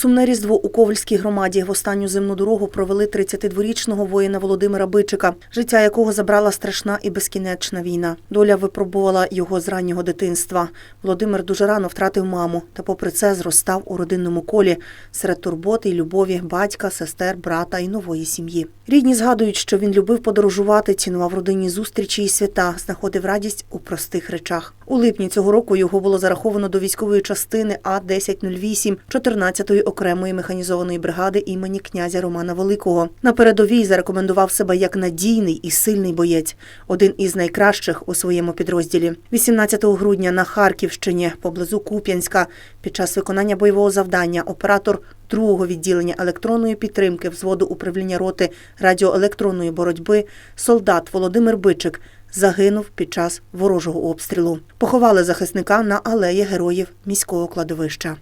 Сумне різдво у Ковальській громаді в останню земну дорогу провели 32-річного воїна Володимира Бичика, життя якого забрала страшна і безкінечна війна. Доля випробувала його з раннього дитинства. Володимир дуже рано втратив маму, та попри це зростав у родинному колі серед турботи й любові батька, сестер, брата і нової сім'ї. Рідні згадують, що він любив подорожувати, цінував родинні зустрічі і свята, знаходив радість у простих речах. У липні цього року його було зараховано до військової частини А 1008 14-ї окремої механізованої бригади імені князя Романа Великого. На передовій зарекомендував себе як надійний і сильний боєць, один із найкращих у своєму підрозділі. 18 грудня на Харківщині, поблизу Куп'янська, під час виконання бойового завдання оператор другого відділення електронної підтримки взводу управління роти радіоелектронної боротьби солдат Володимир Бичик загинув під час ворожого обстрілу. Поховали захисника на алеї героїв міського кладовища.